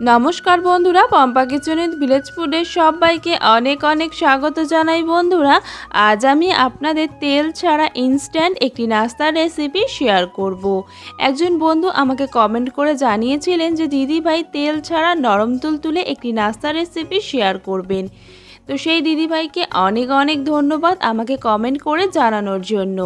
নমস্কার বন্ধুরা, পম্পা কিচেনের ভিলেজ ফুডের সবাইকে অনেক অনেক স্বাগত জানাই বন্ধুরা আজ আমি আপনাদের তেল ছাড়া ইনস্ট্যান্ট একটি নাস্তার রেসিপি শেয়ার করব। একজন বন্ধু আমাকে কমেন্ট করে জানিয়েছিলেন যে দিদি ভাই তেল ছাড়া নরম তুল তুলে একটি নাস্তার রেসিপি শেয়ার করবেন তো সেই দিদিভাইকে অনেক অনেক ধন্যবাদ আমাকে কমেন্ট করে জানানোর জন্য।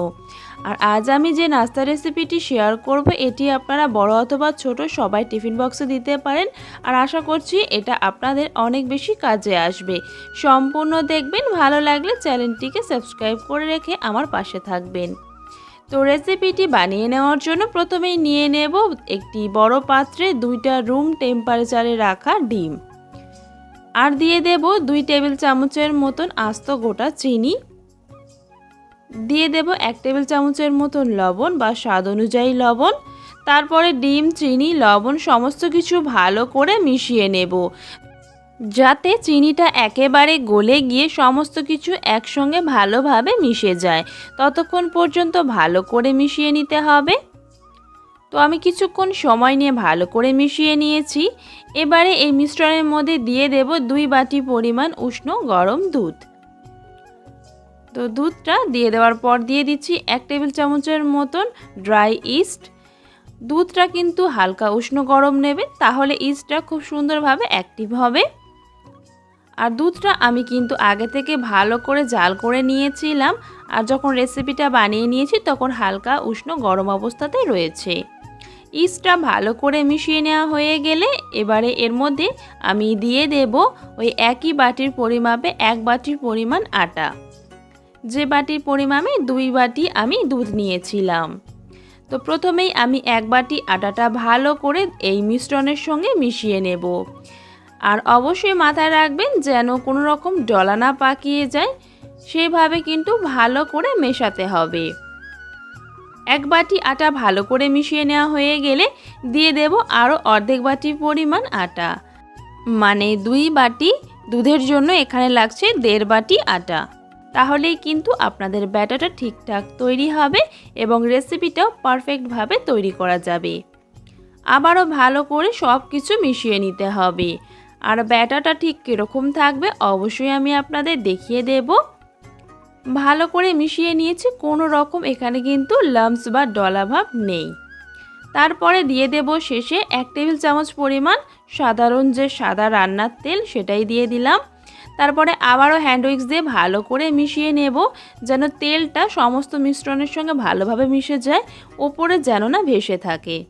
আর আজ আমি যে নাস্তা রেসিপিটি শেয়ার করব, এটি আপনারা বড় অথবা ছোট সবাই টিফিন বক্সে দিতে পারেন। আর আশা করছি এটা আপনাদের অনেক বেশি কাজে আসবে। সম্পূর্ণ দেখবেন, ভালো লাগলে চ্যানেলটিকে সাবস্ক্রাইব করে রেখে আমার পাশে থাকবেন। তো রেসিপিটি বানিয়ে নেওয়ার জন্য প্রথমেই নিয়ে নেব একটি বড় পাত্রে দুইটা রুম টেম্পারেচারে রাখা ডিম। আর দিয়ে দেব দুই টেবিল চামচের মতন আস্ত গোটা চিনি। দিয়ে দেব এক টেবিল চামচের মতন লবণ বা স্বাদ অনুযায়ী লবণ। তারপরে ডিম, চিনি, লবণ সমস্ত কিছু ভালো করে মিশিয়ে নেব। যাতে চিনিটা একেবারে গলে গিয়ে সমস্ত কিছু একসঙ্গে ভালোভাবে মিশে যায়। ততক্ষণ পর্যন্ত ভালো করে মিশিয়ে নিতে হবে। তো আমি কিছুক্ষণ সময় নিয়ে ভালো করে মিশিয়ে নিয়েছি। এবারে এই মিশ্রণের মধ্যে দিয়ে দেব দুই বাটি পরিমাণ উষ্ণ গরম দুধ। তো দুধটা দিয়ে দেওয়ার পর দিয়ে দিচ্ছি এক টেবিল চামচের মতন ড্রাই ইস্ট। দুধটা কিন্তু হালকা উষ্ণ গরম নেবে, তাহলে ইস্টটা খুব সুন্দরভাবে অ্যাক্টিভ হবে। আর দুধটা আমি কিন্তু আগে থেকে ভালো করে জাল করে নিয়েছিলাম, আর যখন রেসিপিটা বানিয়ে নিয়েছি তখন হালকা উষ্ণ গরম অবস্থাতে রয়েছে। ইস্টটা ভালো করে মিশিয়ে নেওয়া হয়ে গেলে এবারে এর মধ্যে আমি দিয়ে দেব ওই একই বাটির পরিমাপে এক বাটির পরিমাণ আটা। যে বাটির পরিমাণে দুই বাটি আমি দুধ নিয়েছিলাম। তো প্রথমেই আমি এক বাটি আটাটা ভালো করে এই মিশ্রণের সঙ্গে মিশিয়ে নেব। আর অবশ্যই মাথায় রাখবেন যেন কোনো রকম ডলা না পাকিয়ে যায়, সেইভাবে কিন্তু ভালো করে মেশাতে হবে। এক বাটি আটা ভালো করে মিশিয়ে নেওয়া হয়ে গেলে দিয়ে দেব আরও অর্ধেক বাটির পরিমাণ আটা। মানে দুই বাটি দুধের জন্য এখানে লাগছে দেড় বাটি আটা। তাহলেই কিন্তু আপনাদের ব্যাটাটা ঠিকঠাক তৈরি হবে এবং রেসিপিটাও পারফেক্টভাবে তৈরি করা যাবে। আবারও ভালো করে সব কিছু মিশিয়ে নিতে হবে। আর ব্যাটাটা ঠিক কীরকম থাকবে অবশ্যই আমি আপনাদের দেখিয়ে দেব। ভালো করে মিশিয়ে নিয়েছি, কোনো রকম এখানে কিন্তু লামস বা ডলাভাব নেই। তারপরে দিয়ে দেব শেষে এক টেবিল চামচ পরিমাণ সাধারণ যে সাদা রান্নার তেল সেটাই দিয়ে দিলাম। তারপরে আবারও হ্যান্ড উইক্স দিয়ে ভালো করে মিশিয়ে নেব, যেন তেলটা সমস্ত মিশ্রণের সঙ্গে ভালোভাবে মিশে যায়, ওপরে যেন না ভেসে থাকে।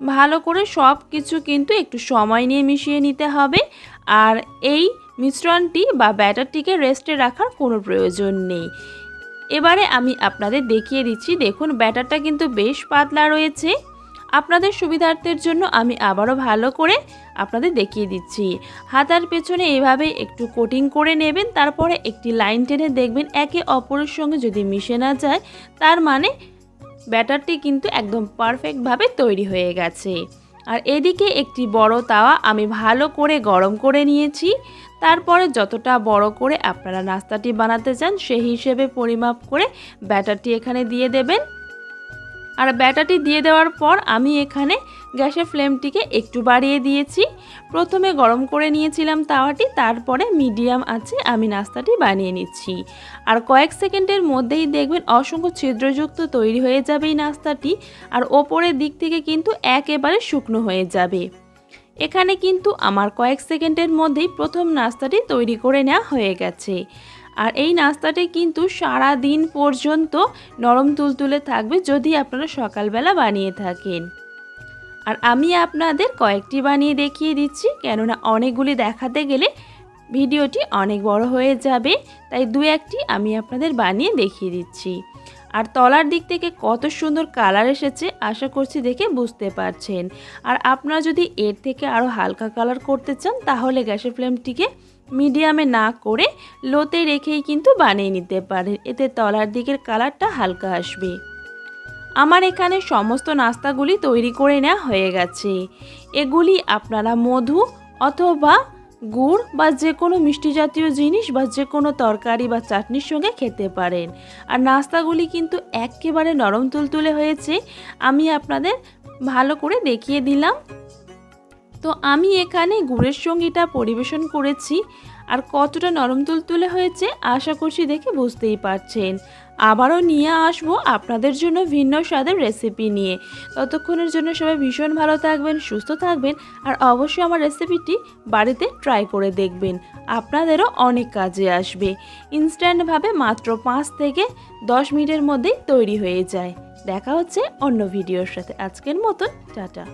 ভালো করে সব কিছু কিন্তু একটু সময় নিয়ে মিশিয়ে নিতে হবে। আর এই মিশ্রণটি বা ব্যাটারটিকে রেস্টে রাখার কোনো প্রয়োজন নেই। এবারে আমি আপনাদের দেখিয়ে দিচ্ছি, দেখুন ব্যাটারটা কিন্তু বেশ পাতলা রয়েছে। আপনাদের সুবিধার্থের জন্য আমি আবারও ভালো করে আপনাদের দেখিয়ে দিচ্ছি। হাতার পেছনে এভাবে একটু কোটিং করে নেবেন, তারপরে একটি লাইন টেনে দেখবেন একে অপরের সঙ্গে যদি মিশে না যায়, তার মানে ব্যাটারটি কিন্তু একদম পারফেক্টভাবে তৈরি হয়ে গেছে। আর এদিকে একটি বড় তাওয়া আমি ভালো করে গরম করে নিয়েছি। তারপরে যতটা বড় করে আপনারা নাস্তাটি বানাতে চান, সেই হিসেবে পরিমাপ করে ব্যাটারটি এখানে দিয়ে দেবেন। আর ব্যাটারটি দিয়ে দেওয়ার পর আমি এখানে গ্যাসের ফ্লেমটিকে একটু বাড়িয়ে দিয়েছি। প্রথমে গরম করে নিয়েছিলাম তাওয়াটি, তারপরে মিডিয়াম আছে আমি নাস্তাটি বানিয়ে নিচ্ছি। আর কয়েক সেকেন্ডের মধ্যেই দেখবেন অসংখ্য ছিদ্রযুক্ত তৈরি হয়ে যাবে এই নাস্তাটি, আর ওপরের দিক থেকে কিন্তু একেবারে শুকনো হয়ে যাবে। এখানে কিন্তু আমার কয়েক সেকেন্ডের মধ্যেই প্রথম নাস্তাটি তৈরি করে নেওয়া হয়ে গেছে। আর এই নাস্তাটি কিন্তু সারা দিন পর্যন্ত নরম তুলতুলে থাকবে যদি আপনারা সকালবেলা বানিয়ে থাকেন। আর আমি আপনাদের কয়েকটি বানিয়ে দেখিয়ে দিচ্ছি, কেননা অনেকগুলি দেখাতে গেলে ভিডিওটি অনেক বড় হয়ে যাবে, তাই দু একটি আমি আপনাদের বানিয়ে দেখিয়ে দিচ্ছি। আর তলার দিক থেকে কত সুন্দর কালার এসেছে আশা করছি দেখে বুঝতে পারছেন। আর আপনারা যদি এর থেকে আরও হালকা কালার করতে চান, তাহলে গ্যাসের ফ্লেমটিকে মিডিয়ামে না করে লোতে রেখেই কিন্তু বানিয়ে নিতে পারেন। এতে তলার দিকের কালারটা হালকা আসবে। আমার এখানে সমস্ত নাস্তাগুলি তৈরি করে নেওয়া হয়ে গেছে। এগুলি আপনারা মধু অথবা গুড় বা যে কোনো মিষ্টি জাতীয় জিনিস বা যে কোনো তরকারি বা চাটনির সঙ্গে খেতে পারেন। আর নাস্তাগুলি কিন্তু একেবারে নরম তুলতুলে হয়েছে। আমি আপনাদের ভালো করে দেখিয়ে দিলাম। তো আমি এখানে গুড়ের সঙ্গীটা পরিবেশন করেছি। আর কতটা নরম তুলতুলে হয়েছে আশা করছি দেখে বুঝতেই পারছেন। আবারও নিয়ে আসব আপনাদের জন্য ভিন্ন স্বাদের রেসিপি নিয়ে। ততক্ষণের জন্য সবাই ভীষণ ভালো থাকবেন, সুস্থ থাকবেন আর অবশ্যই আমার রেসিপিটি বাড়িতে ট্রাই করে দেখবেন। আপনাদেরও অনেক কাজে আসবে। ইনস্ট্যান্টভাবে মাত্র পাঁচ থেকে দশ মিনিটের মধ্যেই তৈরি হয়ে যায়। দেখা হচ্ছে অন্য ভিডিওর সাথে। আজকের মতন, টাটা।